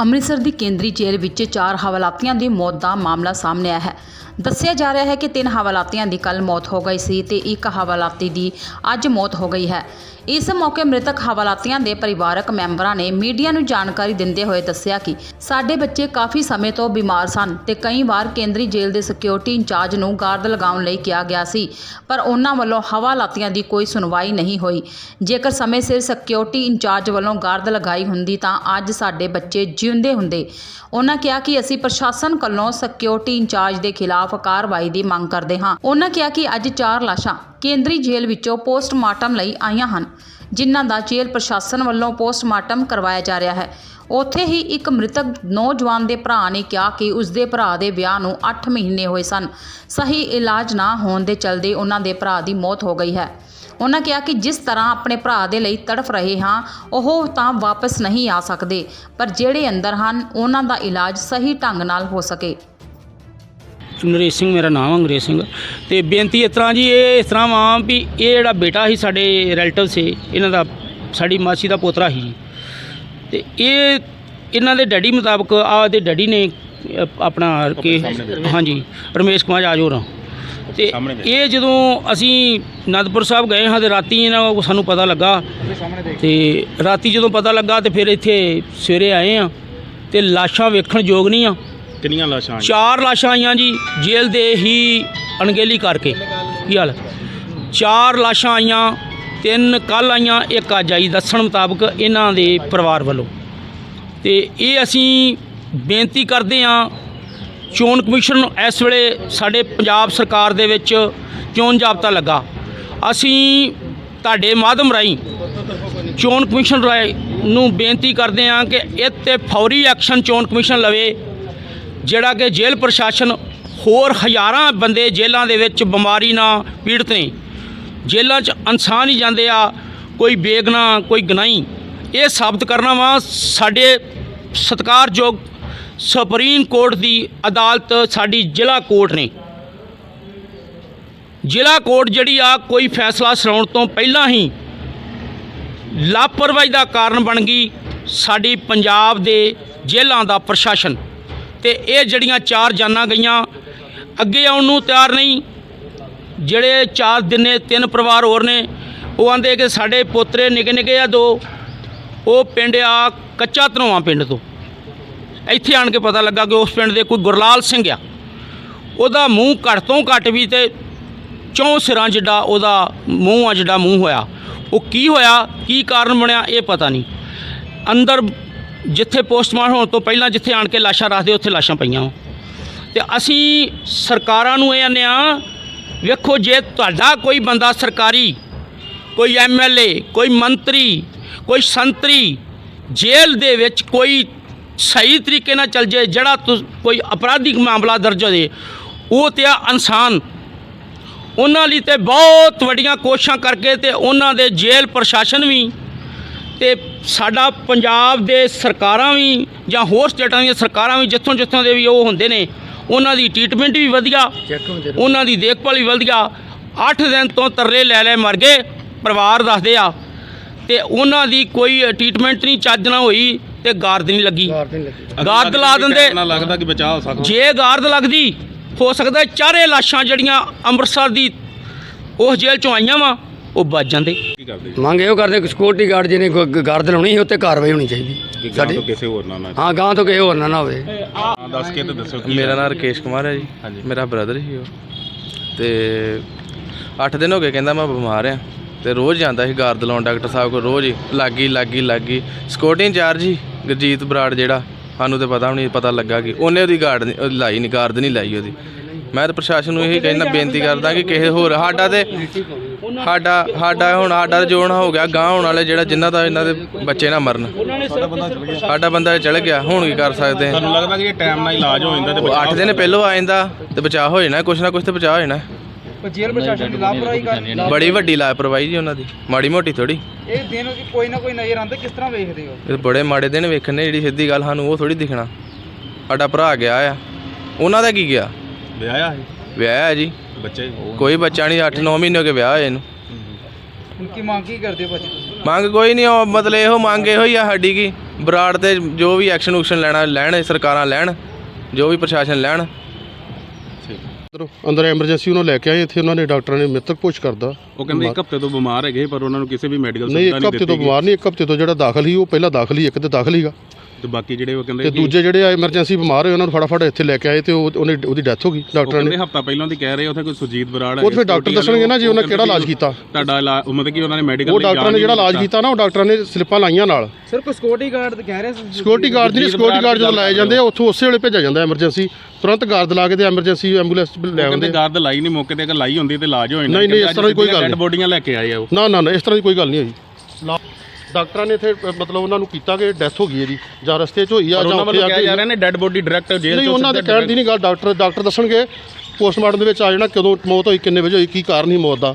ਅੰਮ੍ਰਿਤਸਰ ਦੀ ਕੇਂਦਰੀ ਜੇਲ੍ਹ ਵਿੱਚ ਚਾਰ ਹਵਾਲਾਤੀਆਂ ਦੀ ਮੌਤ ਦਾ ਮਾਮਲਾ ਸਾਹਮਣੇ ਆਇਆ ਹੈ। ਦੱਸਿਆ ਜਾ ਰਿਹਾ ਹੈ ਕਿ ਤਿੰਨ ਹਵਾਲਾਤੀਆਂ ਦੀ ਕੱਲ ਮੌਤ ਹੋ ਗਈ ਸੀ ਤੇ ਇੱਕ ਹਵਾਲਾਤੀ ਦੀ ਅੱਜ ਮੌਤ ਹੋ ਗਈ ਹੈ। ਇਸ ਮੌਕੇ ਮ੍ਰਿਤਕ ਹਵਾਲਾਤੀਆਂ ਦੇ ਪਰਿਵਾਰਕ ਮੈਂਬਰਾਂ ਨੇ ਮੀਡੀਆ ਨੂੰ ਜਾਣਕਾਰੀ ਦਿੰਦੇ ਹੋਏ ਦੱਸਿਆ ਕਿ ਸਾਡੇ ਬੱਚੇ ਕਾਫੀ ਸਮੇਂ ਤੋਂ ਬਿਮਾਰ ਸਨ ਤੇ ਕਈ ਵਾਰ ਕੇਂਦਰੀ ਜੇਲ੍ਹ ਦੇ ਸਿਕਿਉਰਿਟੀ ਇੰਚਾਰਜ ਨੂੰ ਗਾਰਦ ਲਗਾਉਣ ਲਈ ਕਿਹਾ ਗਿਆ ਸੀ, ਪਰ ਉਹਨਾਂ ਵੱਲੋਂ ਹਵਾਲਾਤੀਆਂ ਦੀ ਕੋਈ ਸੁਣਵਾਈ ਨਹੀਂ ਹੋਈ। ਜੇਕਰ ਸਮੇਂ ਸਿਰ ਸਿਕਿਉਰਿਟੀ ਇੰਚਾਰਜ ਵੱਲੋਂ ਗਾਰਦ ਲਗਾਈ ਹੁੰਦੀ ਤਾਂ ਅੱਜ ਸਾਡੇ ਬੱਚੇ ਜਿਉਂਦੇ ਹੁੰਦੇ। ਉਹਨਾਂ ਕਿਹਾ ਕਿ ਅਸੀਂ ਪ੍ਰਸ਼ਾਸਨ ਵੱਲੋਂ ਸਿਕਿਉਰਿਟੀ ਇੰਚਾਰਜ ਦੇ ਖਿਲਾਫ ਕਾਰਵਾਈ ਦੀ ਮੰਗ ਕਰਦੇ ਹਾਂ। ਉਹਨਾਂ ਕਿਹਾ ਕਿ ਅੱਜ ਚਾਰ ਲਾਸ਼ਾਂ ਕੇਂਦਰੀ ਜੇਲ੍ਹ ਵਿੱਚੋਂ ਪੋਸਟਮਾਰਟਮ ਲਈ ਆਈਆਂ ਹਨ, ਜਿਨ੍ਹਾਂ ਦਾ ਜੇਲ੍ਹ ਪ੍ਰਸ਼ਾਸਨ ਵੱਲੋਂ ਪੋਸਟਮਾਰਟਮ ਕਰਵਾਇਆ ਜਾ ਰਿਹਾ ਹੈ। ਉੱਥੇ ਹੀ ਇੱਕ ਮ੍ਰਿਤਕ ਨੌਜਵਾਨ ਦੇ ਭਰਾ ਨੇ ਕਿਹਾ ਕਿ ਉਸ ਦੇ ਭਰਾ ਦੇ ਵਿਆਹ ਨੂੰ 8 ਮਹੀਨੇ ਹੋਏ ਸਨ। ਸਹੀ ਇਲਾਜ ਨਾ ਹੋਣ ਦੇ ਚਲਦੇ ਉਹਨਾਂ ਦੇ ਭਰਾ ਦੀ ਮੌਤ ਹੋ ਗਈ ਹੈ। ਉਹਨਾਂ ਕਿਹਾ ਕਿ ਜਿਸ ਤਰ੍ਹਾਂ ਆਪਣੇ ਭਰਾ ਦੇ ਲਈ ਤੜਫ ਰਹੇ ਹਾਂ, ਉਹ ਤਾਂ ਵਾਪਸ ਨਹੀਂ ਆ ਸਕਦੇ, ਪਰ ਜਿਹੜੇ ਅੰਦਰ ਹਨ, ਉਹਨਾਂ ਦਾ ਇਲਾਜ ਸਹੀ ਢੰਗ ਨਾਲ ਹੋ ਸਕੇ। ਨਰੇਸ਼ ਸਿੰਘ ਮੇਰਾ ਨਾਮ ਅੰਗਰੇਜ਼ ਸਿੰਘ। ਤੇ ਬੇਨਤੀ ਇਸ ਤਰ੍ਹਾਂ ਜੀ ਇਹ ਇਸ ਤਰ੍ਹਾਂ ਵਾ ਵੀ ਇਹ ਜਿਹੜਾ ਬੇਟਾ ਸੀ ਸਾਡੇ ਰਿਲੇਟਿਵ ਸੀ ਇਹਨਾਂ ਦਾ ਸਾਡੀ ਮਾਸੀ ਦਾ ਪੋਤਰਾ ਸੀ ਜੀ। ਤੇ ਇਹ ਇਹਨਾਂ ਦੇ ਡੈਡੀ ਮੁਤਾਬਕ ਆ ਦੇ ਡੈਡੀ ਨੇ ਅ, ਆਪਣਾ ਕਿ ਹਾਂਜੀ ਰਮੇਸ਼ ਕੁਮਾਰ ਆਜੋ ਰਾਂ ਤੇ ਇਹ ਜਦੋਂ ਅਸੀਂ ਅਨੰਦਪੁਰ ਸਾਹਿਬ ਗਏ ਹਾਂ ਤੇ ਰਾਤੀ ਇਹਨਾਂ ਨੂੰ ਸਾਨੂੰ ਪਤਾ ਲੱਗਾ ਤੇ ਰਾਤੀ ਜਦੋਂ ਪਤਾ ਲੱਗਾ ਤੇ ਫਿਰ ਇੱਥੇ ਸਵੇਰੇ ਆਏ ਆ ਤੇ ਲਾਸ਼ਾਂ ਵੇਖਣ ਯੋਗ ਨਹੀਂ ਆ ਕਿੰਨੀਆਂ ਲਾਸ਼ਾਂ ਆਈਆਂ? ਚਾਰ ਲਾਸ਼ਾਂ ਆਈਆਂ ਜੀ, ਜੇਲ੍ਹ ਦੇ ਹੀ ਅਣਗਹਿਲੀ ਕਰਕੇ। ਕੀ ਹਾਲ? ਚਾਰ ਲਾਸ਼ਾਂ ਆਈਆਂ, ਤਿੰਨ ਕੱਲ ਆਈਆਂ, ਇੱਕ ਅੱਜ ਆਈ। ਦੱਸਣ ਮੁਤਾਬਕ ਇਹਨਾਂ ਦੇ ਪਰਿਵਾਰ ਵੱਲੋਂ। ਤੇ ਇਹ ਅਸੀਂ ਬੇਨਤੀ ਕਰਦੇ ਹਾਂ, ਚੋਣ ਕਮਿਸ਼ਨ ਨੂੰ ਇਸ ਵੇਲੇ ਸਾਡੇ ਪੰਜਾਬ ਸਰਕਾਰ ਦੇ ਵਿੱਚ ਚੋਣ ਜਾਬਤਾ ਲੱਗਾ। ਅਸੀਂ ਤੁਹਾਡੇ ਮਾਧਿਅਮ ਰਾਹੀਂ ਚੋਣ ਕਮਿਸ਼ਨ ਰਾਏ ਨੂੰ ਬੇਨਤੀ ਕਰਦੇ ਹਾਂ ਕਿ ਇਹ 'ਤੇ ਫੌਰੀ ਐਕਸ਼ਨ ਚੋਣ ਕਮਿਸ਼ਨ ਲਵੇ। ਜਿਹੜਾ ਕਿ ਜੇਲ੍ਹ ਪ੍ਰਸ਼ਾਸਨ ਹੋਰ ਹਜ਼ਾਰਾਂ ਬੰਦੇ ਜੇਲ੍ਹਾਂ ਦੇ ਵਿੱਚ ਬਿਮਾਰੀ ਨਾਲ ਪੀੜਤ ਨੇ। ਜੇਲ੍ਹਾਂ 'ਚ ਇਨਸਾਨ ਹੀ ਜਾਂਦੇ ਆ, ਕੋਈ ਬੇਗਨਾ ਕੋਈ ਗਨਾਈ ਇਹ ਸਾਬਤ ਕਰਨਾ ਵਾ, ਸਾਡੇ ਸਤਿਕਾਰਯੋਗ ਸੁਪਰੀਮ ਕੋਰਟ ਦੀ ਅਦਾਲਤ ਸਾਡੀ ਜ਼ਿਲ੍ਹਾ ਕੋਰਟ ਨੇ। ਜ਼ਿਲ੍ਹਾ ਕੋਰਟ ਜਿਹੜੀ ਆ, ਕੋਈ ਫੈਸਲਾ ਸੁਣਾਉਣ ਤੋਂ ਪਹਿਲਾਂ ਹੀ ਲਾਪਰਵਾਹੀ ਦਾ ਕਾਰਨ ਬਣ ਗਈ ਸਾਡੀ ਪੰਜਾਬ ਦੇ ਜੇਲ੍ਹਾਂ ਦਾ ਪ੍ਰਸ਼ਾਸਨ। ਤੇ ਇਹ ਜਿਹੜੀਆਂ ਚਾਰ ਜਾਨਾਂ ਗਈਆਂ, ਅੱਗੇ ਆਉਣ ਨੂੰ ਤਿਆਰ ਨਹੀਂ। ਜਿਹੜੇ ਚਾਰ ਦਿਨੇ ਤਿੰਨ ਪਰਿਵਾਰ ਹੋਰ ਨੇ, ਉਹ ਆਂਦੇ ਕਿ ਸਾਡੇ ਪੋਤਰੇ ਨਿੱਕੇ ਨਿੱਕੇ ਆ ਦੋ, ਉਹ ਪਿੰਡ ਆ ਕੱਚਾ ਧਨੋਆ ਪਿੰਡ ਤੋਂ। ਇੱਥੇ ਆਣ ਕੇ ਪਤਾ ਲੱਗਾ ਕਿ ਉਸ ਪਿੰਡ ਦੇ ਕੋਈ ਗੁਰਲਾਲ ਸਿੰਘ ਆ। ਉਹਦਾ ਮੂੰਹ ਘੱਟ ਤੋਂ ਘੱਟ ਵੀ ਤੇ ਚੌਂ ਸਿਰਾਂ ਜਿੱਡਾ ਉਹਦਾ ਮੂੰਹ ਆ ਜਿਹੜਾ ਮੂੰਹ ਹੋਇਆ। ਉਹ ਕੀ ਹੋਇਆ, ਕੀ ਕਾਰਨ ਬਣਿਆ, ਇਹ ਪਤਾ ਨਹੀਂ। ਅੰਦਰ ਜਿੱਥੇ ਪੋਸਟਮਾਰਟਮ ਹੋਣ ਤੋਂ ਪਹਿਲਾਂ ਜਿੱਥੇ ਆਣ ਕੇ ਲਾਸ਼ਾਂ ਰੱਖਦੇ, ਉੱਥੇ ਲਾਸ਼ਾਂ ਪਈਆਂ ਵਾਂ। ਤੇ ਅਸੀਂ ਸਰਕਾਰਾਂ ਨੂੰ ਇਹ ਆਨੇ ਆ, ਵੇਖੋ ਜੇ ਤੁਹਾਡਾ ਕੋਈ ਬੰਦਾ ਸਰਕਾਰੀ, ਕੋਈ ਐਮਐਲਏ ਕੋਈ ਮੰਤਰੀ, ਕੋਈ ਸੰਤਰੀ, ਜੇਲ੍ਹ ਦੇ ਵਿੱਚ ਕੋਈ ਸਹੀ ਤਰੀਕੇ ਨਾਲ ਚੱਲ ਜੇ ਜਿਹੜਾ ਤੁਸ- ਕੋਈ ਅਪਰਾਧਿਕ ਮਾਮਲਾ ਦਰਜ ਹੋ ਜੇ ਉਹ ਤੇ ਆ ਇਨਸਾਨ ਉਹਨਾਂ ਲਈ ਤੇ ਬਹੁਤ ਵੱਡੀਆਂ ਕੋਸ਼ਿਸ਼ਾਂ ਕਰਕੇ ਤੇ ਉਹਨਾਂ ਦੇ ਜੇਲ੍ਹ ਪ੍ਰਸ਼ਾਸਨ ਵੀ ਤੇ ਸਾਡਾ ਪੰਜਾਬ ਦੇ ਸਰਕਾਰਾਂ ਵੀ ਜਾਂ ਹੋਰ ਸਟੇਟਾਂ ਦੀਆਂ ਸਰਕਾਰਾਂ ਵੀ ਜਿੱਥੋਂ ਜਿੱਥੋਂ ਦੇ ਵੀ ਉਹ ਹੁੰਦੇ ਨੇ ਉਹਨਾਂ ਦੀ ਟ੍ਰੀਟਮੈਂਟ ਵੀ ਵਧੀਆ ਉਹਨਾਂ ਦੀ ਦੇਖਭਾਲ ਵੀ ਵਧੀਆ। 8 ਦਿਨ ਤੋਂ ਤਰਲੇ ਲੈ ਲੈ ਮਰ ਗਏ ਪਰਿਵਾਰ ਦੱਸਦੇ ਆ। ਤੇ ਉਹਨਾਂ ਦੀ ਕੋਈ ਟ੍ਰੀਟਮੈਂਟ ਨਹੀਂ ਚੱਜ ਨਾਲ ਹੋਈ ਤੇ ਗਾਰਦ ਨਹੀਂ ਲੱਗੀ। ਗਾਰਦ ਲਾ ਦਿੰਦੇ। ਨਾ ਲੱਗਦਾ ਕਿ ਬਚਾਅ ਹੋ ਸਕਦਾ। ਜੇ ਗਾਰਦ ਲੱਗਦੀ ਹੋ ਸਕਦਾ ਚਾਰੇ ਲਾਸ਼ਾਂ ਜਿਹੜੀਆਂ ਅੰਮ੍ਰਿਤਸਰ ਦੀ ਉਸ ਜੇਲ੍ਹ ਚੋਂ ਆਈਆਂ ਵਾ। ਉਹ ਬਚ ਜਾਂਦੇ। ਕੀ ਕਰਦੇ ਮੰਗ ਇਹੋ ਕਰਦੇ ਕਿ ਸਿਕਿਉਰਿਟੀ ਗਾਰਡ ਜਿਹਨੇ ਕੋਈ ਗਾਰਡ ਲਾਉਣੀ ਸੀ ਉੱਤੇ ਕਾਰਵਾਈ ਹੋਣੀ ਕਿ ਚਾਹੀਦੀ ਗਾਂ ਸਾਡੀ ਤੋਂ ਕਿਸੇ ਹੋਰ ਨਾਲ ਨਾ ਹਾਂ ਗਾਂ ਤੋਂ ਕਿਸੇ ਹੋਰ ਨਾ ਨਾ ਹੋਵੇ। ਹਾਂ, ਦੱਸ ਕੇ ਤੇ ਦੱਸੋ ਕੀ ਮੇਰਾ? ਨਾਮ ਰਕੇਸ਼ ਕੁਮਾਰ ਹੈ ਜੀ। ਮੇਰਾ ਬ੍ਰਦਰ ਹੀ ਉਹ। ਤੇ 8 ਦਿਨ ਹੋ ਗਏ ਕਹਿੰਦਾ ਮੈਂ ਬਿਮਾਰ ਆ। ਤੇ ਰੋਜ਼ ਜਾਂਦਾ ਸੀ ਗਾਰਦ ਲਾਉਣ ਡਾਕਟਰ ਸਾਹਿਬ ਕੋਲ ਰੋਜ਼ ਹੀ। ਲੱਗੀ ਲੱਗੀ ਲੱਗੀ। ਸਿਕਿਉਰਿਟੀ ਇੰਚਾਰਜ ਹੀ ਗੁਰਜੀਤ ਬਰਾੜ ਜਿਹੜਾ। ਸਾਨੂੰ ਤੇ ਪਤਾ ਵੀ ਨਹੀਂ ਪਤਾ ਲੱਗਾ ਕਿ ਉਹਨੇ ਉਹਦੀ ਗਾਰਡ ਨਹੀਂ- ਉਹ ਲਾਈ ਨਹੀਂ ਗਾਰਦ ਨਹੀਂ ਲਾਈ ਉਹਦੀ। ਮੈਂ ਤਾਂ ਪ੍ਰਸ਼ਾਸਨ ਨੂੰ ਇਹੀ ਕਹਿੰਦਾ ਬੇਨਤੀ ਕਰਦਾ ਕਿ ਕਿਸੇ ਹੋਰ ਸਾਡਾ ਤੇ ਸਾਡਾ ਸਾਡਾ ਹੁਣ ਸਾਡਾ ਜੋਣ ਹੋ ਗਿਆ ਗਾਂ ਹੋਣ ਵਾਲੇ ਜਿਹੜਾ ਜਿਨ੍ਹਾਂ ਦਾ ਇਹਨਾਂ ਦੇ ਬੱਚੇ ਨਾ ਮਰਨ। ਸਾਡਾ ਬੰਦਾ ਚਲ ਗਿਆ ਹੁਣ ਕੀ ਕਰ ਸਕਦੇ ਹਾਂ ਤੁਹਾਨੂੰ ਲੱਗਦਾ ਕਿ ਇਹ ਟਾਈਮ ਨਾਲ ਇਲਾਜ ਹੋ ਜਾਂਦਾ ਤੇ ਉਹ ਬਚਾਅ 8 ਦਿਨ ਪਹਿਲੋਂ ਆ ਜਾਂਦਾ? ਤੇ ਬਚਾਅ ਹੋ ਜਾਣਾ ਕੁਛ ਨਾ ਕੁਛ ਤੇ ਬਚਾਅ ਹੋ ਜਾਣਾ। ਜੇਲ੍ਹ ਪ੍ਰਸ਼ਾਸਨ ਦੀ ਲਾਪਰਵਾਹੀ ਕਰ ਬੜੀ ਵੱਡੀ ਲਾਪਰਵਾਹੀ ਜੀ ਉਹਨਾਂ ਦੀ ਮਾੜੀ ਮੋਟੀ ਥੋੜੀ ਇਹ ਦਿਨ ਕਿ ਕੋਈ ਨਾ ਕੋਈ ਨਜ਼ਰ ਆਉਂਦਾ ਕਿਸ ਤਰ੍ਹਾਂ ਵੇਖਦੇ ਹੋ? ਇਹ ਬੜੇ ਮਾੜੇ ਦਿਨ ਵੇਖਣੇ ਜਿਹੜੀ ਸਿੱਧੀ ਗੱਲ ਸਾਨੂੰ ਉਹ ਥੋੜੀ ਦਿਖਣਾ। ਸਾਡਾ ਭਰਾ ਗਿਆ ਆ ਉਹਨਾਂ ਦਾ ਕੀ ਗਿਆ? ਵਿਆਹਿਆ ਹੈ ਵਿਆਹ ਹੈ ਜੀ। ਬੱਚੇ ਕੋਈ ਬੱਚਾ ਨਹੀਂ 8-9 ਮਹੀਨੇ ਹੋ ਗਏ ਵਿਆਹ ਹੋਏ ਹੁਣ ਕੀ ਮੰਗ ਕੀ ਕਰਦੇ ਹੋ ਭਾਜੀ ਤੁਸੀਂ? ਮੰਗ ਕੋਈ ਨਹੀਂ ਉਹ ਮਤਲਬ ਇਹੋ ਮੰਗ ਇਹੋ ਹੀ ਆ ਸਾਡੀ ਕੀ ਬਰਾੜ ਤੇ ਜੋ ਵੀ ਐਕਸ਼ਨ ਉਕਸ਼ਨ ਲੈਣਾ ਲੈਣ ਸਰਕਾਰਾਂ ਲੈਣ ਜੋ ਵੀ ਪ੍ਰਸ਼ਾਸਨ ਲੈਣ। ਅੰਦਰ- ਅੰਦਰ ਐਮਰਜੈਂਸੀ ਉਹਨੂੰ ਲੈ ਕੇ ਆਏ ਇੱਥੇ ਉਹਨਾਂ ਨੇ ਡਾਕਟਰਾਂ ਨੇ ਮ੍ਰਿਤਕ ਪੁਸ਼ ਕਰਦਾ। ਉਹ ਕਹਿੰਦੇ ਇੱਕ ਹਫ਼ਤੇ ਤੋਂ ਬਿਮਾਰ ਹੈਗੇ ਪਰ ਉਹਨਾਂ ਨੂੰ ਕਿਸੇ ਵੀ ਮੈਡੀਕਲ ਨਹੀਂ ਇੱਕ ਹਫ਼ਤੇ ਤੋਂ ਬਿਮਾਰ ਨਹੀਂ ਇੱਕ ਹਫ਼ਤੇ ਤੋਂ ਜਿਹੜਾ ਦਾਖਲ ਸੀ ਉਹ ਪਹਿਲਾਂ ਦਾਖਲ ਹੀ ਇੱਕ ਤੇ ਦਾਖਲ ਹੀਗਾ ਤੇ ਬਾਕੀ ਜਿਹੜੇ ਉਹ ਕਹਿੰਦੇ ਤੇ ਦੂਜੇ ਜਿਹੜੇ ਐਮਰਜੈਂਸੀ ਬਿਮਾਰ ਹੋਏ ਉਹਨਾਂ ਨੂੰ ਫਟਾਫਟ ਇੱਥੇ ਲੈ ਕੇ ਆਏ ਤੇ ਉਹ ਉਹਨੇ ਉਹਦੀ ਡੈਥ ਹੋ ਗਈ ਡਾਕਟਰਾਂ ਨੇ। ਹਫ਼ਤਾ ਪਹਿਲਾਂ ਦੀ ਕਹਿ ਰਹੇ ਉੱਥੇ ਕੋਈ ਸੁਜੀਤ ਬਰਾੜ ਉਹ ਫਿਰ ਡਾਕਟਰ ਦੱਸਣਗੇ ਨਾ ਜੀ ਉਹਨਾਂ ਕਿਹੜਾ ਇਲਾਜ ਕੀਤਾ। ਤੁਹਾਡਾ ਇਲਾਜ ਉਹ ਮਤਲਬ ਕਿ ਉਹਨਾਂ ਨੇ ਮੈਡੀਕਲ ਉਹ ਡਾਕਟਰਾਂ ਨੇ ਜਿਹੜਾ ਇਲਾਜ ਕੀਤਾ ਨਾ ਉਹ ਡਾਕਟਰਾਂ ਨੇ ਸਲਿੱਪਾਂ ਲਾਈਆਂ ਨਾਲ। ਸਰ ਕੋਈ ਸਿਕਿਉਰਿਟੀ ਗਾਰਡ ਕਹਿ ਰਹੇ ਸੀ। ਸਿਕਿਉਰਿਟੀ ਗਾਰਡ ਦੀ ਸਿਕਿਉਰਿਟੀ ਗਾਰਡ ਜਦੋਂ ਲਾਏ ਜਾਂਦੇ ਆ ਉੱਥੋਂ ਉਸੇ ਵੇਲੇ ਭੇਜਿਆ ਜਾਂਦਾ ਐਮਰਜੈਂਸੀ ਤੁਰੰਤ ਗਾਰਡ ਲਾ ਕੇ ਤੇ ਐਮਰਜੈਂਸੀ ਐਂਬੂਲੈਂਸ ਲੈ ਕਹਿੰਦੇ ਆਉਂਦੇ। ਗਾਰਡ ਲਾਈ ਨਹੀਂ ਮੌਕੇ ਤੇ ਅਗਰ ਲਾਈ ਹੁੰਦੀ ਤੇ ਇਲਾਜ ਹੋ ਜਾਂਦਾ। ਨਹੀਂ, ਨਹੀਂ, ਇਸ ਤਰ੍ਹਾਂ ਦੀ ਕੋਈ ਗੱਲ ਡੈਡ ਨਹੀਂ। ਬੋਡੀਆਂ ਲੈ ਕੇ ਆਏ ਆ ਉਹ। ਨਾ ਨਾ ਨਾ ਇਸ ਤਰ੍ਹਾਂ ਦੀ ਕੋਈ ਗੱਲ ਨਹੀਂ ਹੋਈ ਡਾਕਟਰਾਂ ਨੇ ਇੱਥੇ ਅ, ਮਤਲਬ ਉਹਨਾਂ ਨੂੰ ਕੀਤਾ ਕਿ ਡੈਥ ਹੋ ਗਈ ਇਹਦੀ ਜਾਂ ਰਸਤੇ 'ਚ ਹੋਈ ਆ ਜਾਂ ਉਹਨਾਂ ਉੱਥੇ ਵੱਲੋਂ ਆ ਕਿਹਾ ਕੇ ਜਾ ਰਿਹਾ ਨੇ ਡੈਡ ਬੋਡੀ ਡਾਇਰੈਕਟ ਜੇਲ੍ਹ ਨਹੀਂ ਉਹਨਾਂ ਦੇ ਕਹਿਣ ਦੀ ਨਹੀਂ ਗੱਲ ਡਾਕਟਰ ਡਾਕਟਰ ਦੱਸਣਗੇ ਪੋਸਟਮਾਰਟਮ ਦੇ ਵਿੱਚ ਆ ਜਾਣਾ ਕਦੋਂ ਮੌਤ ਹੋਈ ਕਿੰਨੇ ਵਜੇ ਹੋਈ ਕੀ ਕਾਰਨ ਸੀ ਮੌਤ ਦਾ।